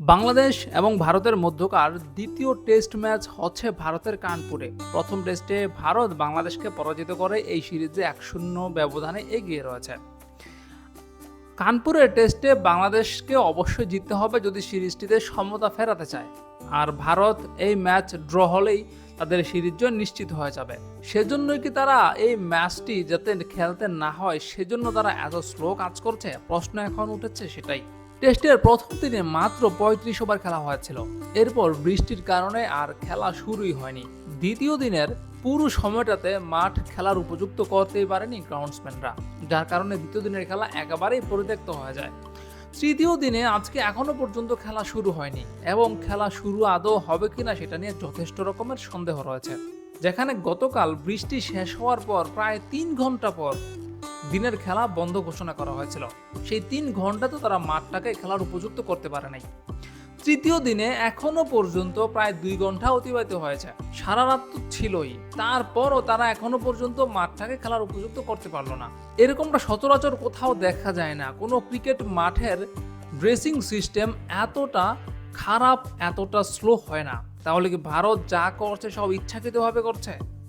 বাংলাদেশ এবং ভারতের মধ্যকার দ্বিতীয় টেস্ট ম্যাচ হচ্ছে ভারতের কানপুরে। প্রথম টেস্টে ভারত বাংলাদেশকে পরাজিত করে এই সিরিজে এক শূন্য ব্যবধানে এগিয়ে রয়েছে। কানপুরের টেস্টে বাংলাদেশকে অবশ্যই জিততে হবে যদি সিরিজটিতে সমতা ফেরাতে চায়। আর ভারত এই ম্যাচ ড্র হলেই তাদের সিরিজ জয় নিশ্চিত হয়ে যাবে। সেজন্যই কি তারা এই ম্যাচটি যাতে খেলতে না হয়, সেজন্য তারা এত স্লো কাজ করছে? প্রশ্ন এখন উঠেছে সেটাই। টেস্টের প্রথম দিনে মাত্র পঁয়ত্রিশ ওভার খেলা হয়েছিল। এরপর বৃষ্টির কারণে আর খেলা শুরুই হয়নি। দ্বিতীয় দিনের পুরো সময়টাতে মাঠ খেলার উপযুক্ত করতেই পারেনি গ্রাউন্ডসম্যানরা যার কারণে দ্বিতীয় দিনের খেলা একেবারেই পরিত্যক্ত হয়ে যায়। তৃতীয় দিনে আজকে এখনও পর্যন্ত খেলা শুরু হয়নি এবং খেলা শুরু আদৌ হবে কিনা সেটা নিয়ে যথেষ্ট রকমের সন্দেহ রয়েছে। যেখানে গতকাল বৃষ্টি শেষ হওয়ার পর প্রায় তিন ঘণ্টা পর দিনের খেলা বন্ধ ঘোষণা করা হয়েছিল। সেই তিন ঘন্টাতে তারা মাঠটাকে খেলার উপযুক্ত করতে পারে নাই। তৃতীয় দিনে এখনও পর্যন্ত প্রায় দুই ঘণ্টা অতিবাহিত হয়েছে। সারা রাত তো ছিলই। তারপরও তারা এখনও পর্যন্ত মাঠটাকে খেলার উপযুক্ত করতে পারল না। এরকমটা সচরাচর কোথাও দেখা যায় না। কোনো ক্রিকেট মাঠের ড্রেসিং সিস্টেম এতটা খারাপ, এতটা স্লো হয় না। তাহলে কি ভারত যা করছে সব ইচ্ছাকৃতভাবে করছে?